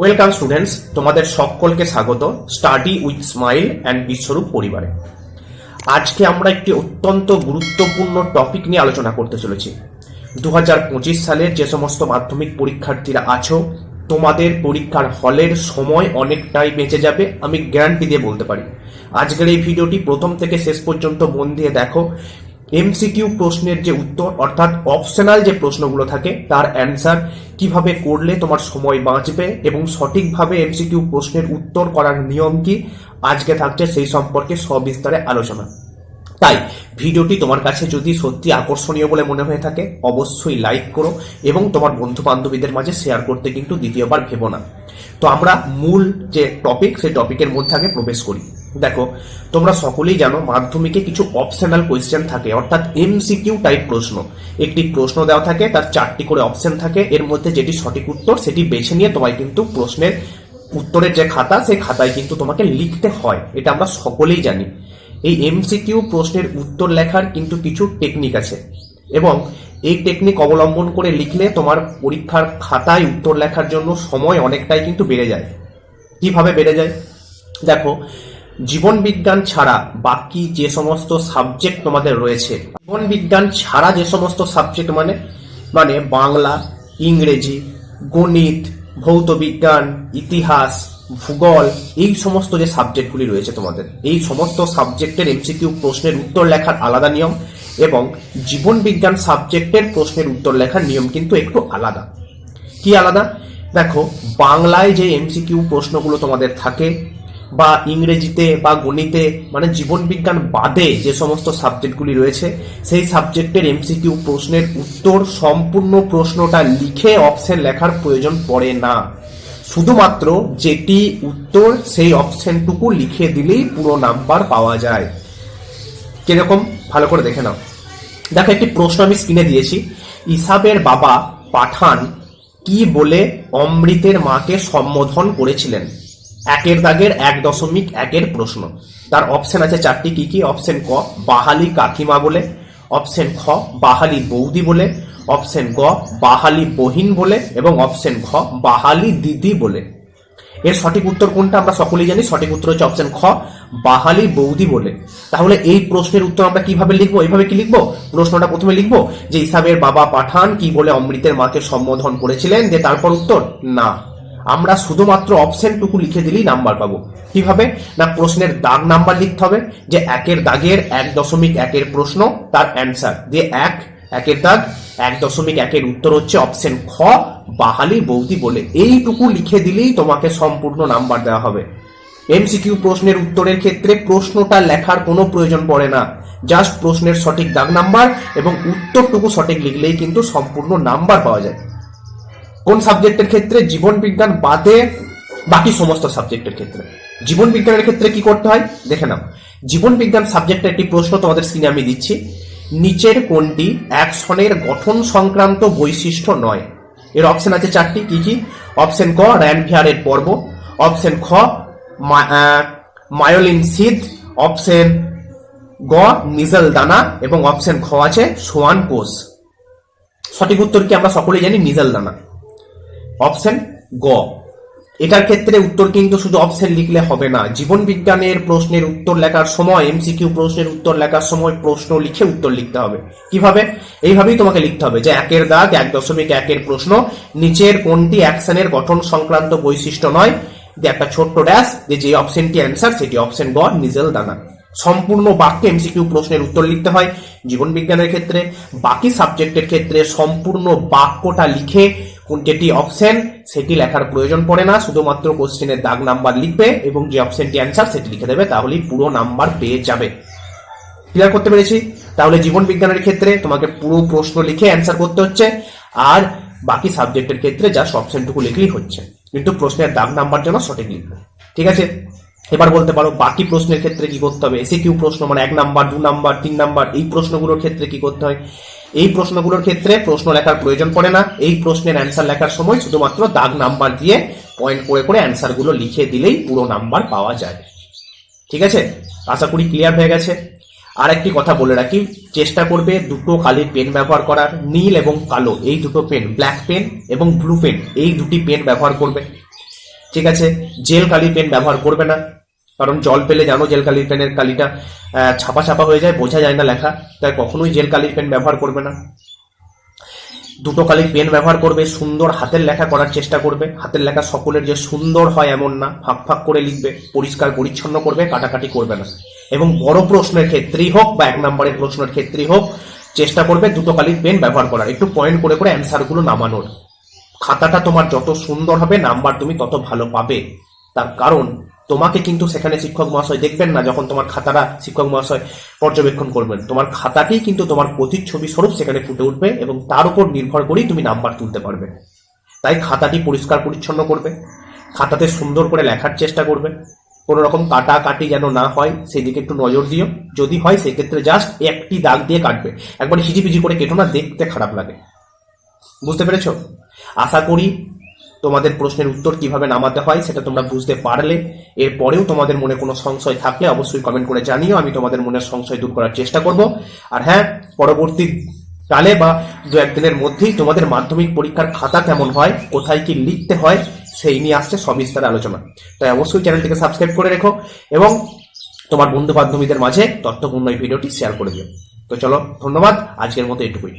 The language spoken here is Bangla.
ওয়েলকাম স্টুডেন্টস তোমাদের সকলকে স্বাগত। Study with smile and Biswarup পরিবারে। আজকে আমরা একটি অত্যন্ত গুরুত্বপূর্ণ টপিক নিয়ে আলোচনা করতে চলেছি। দু হাজার পঁচিশ সালের যে সমস্ত মাধ্যমিক পরীক্ষার্থীরা আছো, তোমাদের পরীক্ষার হলের সময় অনেকটাই বেঁচে যাবে, আমি গ্যারান্টি দিয়ে বলতে পারি। আজকের এই ভিডিওটি প্রথম থেকে শেষ পর্যন্ত মন দিয়ে দেখো। এমসিকিউ প্রশ্নের যে উত্তর, অর্থাৎ অপশনাল যে প্রশ্নগুলো থাকে, তার অ্যান্সার কীভাবে করলে তোমার সময় বাঁচবে এবং সঠিকভাবে এমসিকিউ প্রশ্নের উত্তর করার নিয়ম কি? আজকে থাকছে সেই সম্পর্কে সবিস্তারে আলোচনা। তাই ভিডিওটি তোমার কাছে যদি সত্যি আকর্ষণীয় বলে মনে হয়ে থাকে, অবশ্যই লাইক করো এবং তোমার বন্ধু বান্ধবীদের মাঝে শেয়ার করতে কিন্তু দ্বিতীয়বার ভেবো না। তো আমরা মূল যে টপিক সেই টপিকের মধ্যে আগে প্রবেশ করি। দেখো, তোমরা সকলেই জানো মাধ্যমিকে কিছু অপশনাল কোয়েশ্চেন থাকে, অর্থাৎ এমসিকিউ টাইপ প্রশ্ন। একটি প্রশ্ন দেওয়া থাকে, তার চারটি করে অপশন থাকে, এর মধ্যে যেটি সঠিক উত্তর, সেটি বেছে নিয়ে তোমায় কিন্তু প্রশ্নের উত্তরের যে খাতা, সেই খাতায় কিন্তু তোমাকে লিখতে হয়। এটা আমরা সকলেই জানি। এই এমসিকিউ প্রশ্নের উত্তর লেখার কিন্তু কিছু টেকনিক আছে। এবং এই টেকনিক অবলম্বন করে লিখলে তোমার পরীক্ষার খাতায় উত্তর লেখার জন্য সময় অনেকটাই কিন্তু বেড়ে যায়। কীভাবে বেড়ে যায়? দেখো, জীবন বিজ্ঞান ছাড়া বাকি যে সমস্ত সাবজেক্ট তোমাদের রয়েছে, জীবন বিজ্ঞান ছাড়া যে সমস্ত সাবজেক্ট মানে মানে বাংলা, ইংরেজি, গণিত, ভৌত বিজ্ঞান, ইতিহাস ভূগোল, এই সমস্ত যে সাবজেক্টগুলি রয়েছে তোমাদের, এই সমস্ত সাবজেক্টের এমসিকিউ প্রশ্নের উত্তর লেখার আলাদা নিয়ম এবং জীবন বিজ্ঞান সাবজেক্টের প্রশ্নের উত্তর লেখার নিয়ম কিন্তু একটু আলাদা। কি আলাদা? দেখো, বাংলায় যে এমসিকিউ প্রশ্নগুলো তোমাদের থাকে বা ইংরেজিতে বা গণিতে মানে জীবন বিজ্ঞান বাদে যে সমস্ত সাবজেক্টগুলি রয়েছে, সেই সাবজেক্টের এমসিকিউ প্রশ্নের উত্তর সম্পূর্ণ প্রশ্নটা লিখে অপশন লেখার প্রয়োজন পড়ে না। শুধুমাত্র যেটি উত্তর সেই অপশনটুকু লিখে দিলেই পুরো নাম্বার পাওয়া যায়। কীরকম? ভালো করে দেখে নাও। দেখো, একটি প্রশ্ন আমি স্ক্রিনে দিয়েছি। ইসাবের বাবা পাঠান কি বলে অমৃতের মাকে সম্বোধন করেছিলেন? একের দাগের এক দশমিক একের প্রশ্ন। তার অপশন আছে চারটি। কি কি? অপশন ক, বাহালি কাকিমা বলে। অপশন খ বাহালি বৌদি বলে, অপশন গ, বাহালি বহিন বলে, এবং অপশন খ বাহালি দিদি বলে। এর সঠিক উত্তর কোনটা আমরা সকলেই জানি? সঠিক উত্তর হচ্ছে অপশন খ বাহালি বৌদি বলে। তাহলে এই প্রশ্নের উত্তর আমরা কীভাবে লিখব? এইভাবে কি লিখব? প্রশ্নটা প্রথমে লিখব যে, ইসাবের বাবা পাঠান কি বলে অমৃতের মাকে সম্বোধন করেছিলেন? যে তারপর উত্তর, না। আমরা শুধুমাত্র অপশনটুকু লিখে দিলেই নাম্বার পাবো। কীভাবে? না, প্রশ্নের দাগ নাম্বার লিখতে হবে, যে একের দাগের এক দশমিক একের প্রশ্ন, তার অ্যান্সার। দিয়ে এক, একের দাগ, এক দশমিক একের উত্তর হচ্ছে অপশন খ, বাহালি বৌদি বলে। এইটুকু লিখে দিলেই তোমাকে সম্পূর্ণ নাম্বার দেওয়া হবে। এমসিকিউ প্রশ্নের উত্তরের ক্ষেত্রে প্রশ্নটা লেখার কোনো প্রয়োজন পড়ে না। জাস্ট প্রশ্নের সঠিক দাগ নাম্বার এবং উত্তরটুকু সঠিক লিখলেই কিন্তু সম্পূর্ণ নাম্বার পাওয়া যায়। কোন সাবজেক্টের ক্ষেত্রে জীবন বিজ্ঞান বাদে বাকি সমস্ত সাবজেক্টের ক্ষেত্রে? জীবন বিজ্ঞানের ক্ষেত্রে কি করতে হয়? দেখে নাও। জীবন বিজ্ঞান সাবজেক্টের একটি প্রশ্ন তোমাদের স্ক্রিনে আমি দিচ্ছি। নিচের কোনটি অ্যাকশনের গঠন সংক্রান্ত বৈশিষ্ট্য নয়? এর অপশন আছে চারটি। কি কি? অপশন ক র্যানভিয়ারের পর্ব। অপশন খ মায়োলিন সিদ। অপশন গ, নিজল দানা। এবং অপশন খ আছে সোয়ান কোষ। সঠিক উত্তর কি আমরা সকলেই জানি? নিজাল দানা। অপশন গ এটার ক্ষেত্রে উত্তর কিন্তু শুধু অপশন লিখলে হবে না। জীবন বিজ্ঞানের প্রশ্নের উত্তর লেখার সময় এমসিকিউ প্রশ্নের উত্তর লেখার সময় প্রশ্ন লিখে উত্তর লিখতে হবে। কীভাবে? এইভাবেই তোমাকে লিখতে হবে যে একের দাগ, এক দশমিক, একের প্রশ্ন, নিচের কোনটি অ্যাকশনের গঠন সংক্রান্ত বৈশিষ্ট্য নয়? যে একটা ছোট্ট ড্যাশ যে যে অপশনটি অ্যান্সার সেটি অপশন গ নিজেল দানা। সম্পূর্ণ বাক্যে এমসিকিউ প্রশ্নের উত্তর লিখতে হয় জীবন বিজ্ঞানের ক্ষেত্রে। বাকি সাবজেক্টের ক্ষেত্রে সম্পূর্ণ বাক্যটা লিখে কোন যেটি অপশন সেটি লেখার প্রয়োজন পড়ে না, শুধুমাত্র কোশ্চেনের দাগ নাম্বার লিখবে এবং যে অপশনটি অ্যান্সার সেটি লিখে দেবে, তাহলেই পুরো নাম্বার পেয়ে যাবে। ক্লিয়ার করতে পেরেছি? তাহলে জীবন বিজ্ঞানের ক্ষেত্রে তোমাকে পুরো প্রশ্ন লিখে অ্যান্সার করতে হচ্ছে, আর বাকি সাবজেক্টের ক্ষেত্রে যা অপশনটুকু লিখলেই হচ্ছে। কিন্তু প্রশ্নের দাগ নাম্বার যেন সঠিক লিখবে। ঠিক আছে? এবার বলতে পারো, বাকি প্রশ্নের ক্ষেত্রে কি করতে হবে? এসে কিউ প্রশ্ন মানে এক নাম্বার, দু নাম্বার, তিন নাম্বার, এই প্রশ্নগুলোর ক্ষেত্রে কি করতে হয়? এই প্রশ্নগুলোর ক্ষেত্রে প্রশ্ন লেখার প্রয়োজন পড়ে না। এই প্রশ্নের অ্যান্সার লেখার সময় শুধুমাত্র দাগ নাম্বার দিয়ে পয়েন্ট করে করে অ্যান্সারগুলো লিখে দিলেই পুরো নাম্বার পাওয়া যায়। ঠিক আছে? আশা করি ক্লিয়ার হয়ে গেছে। আর একটি কথা বলে রাখি, চেষ্টা করবে দুটো কালির পেন ব্যবহার করার, নীল এবং কালো, এই দুটো পেন ব্ল্যাক পেন এবং ব্লু পেন এই দুটি পেন ব্যবহার করবে। ঠিক আছে? জেল কালি পেন ব্যবহার করবে না। কারণ জল পেলে জানো জেল কালির পেনের কালিটা ছাপা ছাপা হয়ে যায়, বোঝা যায় না লেখা। তাই কখনোই জেল কালির পেন ব্যবহার করবে না। দুটো কালির পেন ব্যবহার করবে, সুন্দর হাতের লেখা করার চেষ্টা করবে। হাতের লেখা সকলের যে সুন্দর হয় এমন না, ফাঁক ফাঁক করে লিখবে, পরিষ্কার পরিচ্ছন্ন করবে, কাটাকাটি করবে না। এবং বড় প্রশ্নের ক্ষেত্রেই হোক বা এক নম্বরের প্রশ্নের ক্ষেত্রেই হোক, চেষ্টা করবে দুটো কালির পেন ব্যবহার করার। একটু পয়েন্ট করে করে অ্যান্সারগুলো নামানোর। খাতাটা তোমার যত সুন্দর হবে, নাম্বার তুমি তত ভালো পাবে। তার কারণ তোমাকে কিন্তু সেখানে শিক্ষক মহাশয় দেখবেন না যখন তোমার খাতাটা শিক্ষক মহাশয় পর্যবেক্ষণ করবেন। তোমার খাতাটি কিন্তু তোমার প্রতিচ্ছবি স্বরূপ সেখানে ফুটে উঠবে এবং তার উপর নির্ভর করেই তুমি নাম্বার তুলতে পারবে। তাই খাতাটি পরিষ্কার পরিচ্ছন্ন করবে, খাতাতে সুন্দর করে লেখার চেষ্টা করবে। কোনো রকম কাটা কাটি যেন না হয় সেই দিকে একটু নজর দিও। যদি হয়, সেক্ষেত্রে জাস্ট একটি দাগ দিয়ে কাটবে। একবারে হিজিপিজি করে কেটো না, দেখতে খারাপ লাগে। বুঝতে পেরেছ? আশা করি তোমাদের প্রশ্নের উত্তর কীভাবে নামাতে হয় সেটা তোমরা বুঝতে পারলে। এরপরেও তোমাদের মনে কোনো সংশয় থাকলে অবশ্যই কমেন্ট করে জানিও, আমি তোমাদের মনের সংশয় দূর করার চেষ্টা করব। আর হ্যাঁ পরবর্তী কালে বা দু একদিনের মধ্যেই তোমাদের মাধ্যমিক পরীক্ষার খাতা কেমন হয়, কোথায় কি লিখতে হয়, সেই নিয়ে আসছে সবিস্তারে আলোচনা। তাই অবশ্যই চ্যানেলটিকে সাবস্ক্রাইব করে রেখো এবং তোমার বন্ধু বান্ধবীদের মাঝে তথ্যপূর্ণ এই ভিডিওটি শেয়ার করে দিও। তো চলো, ধন্যবাদ, আজকের মতো এটুকুই।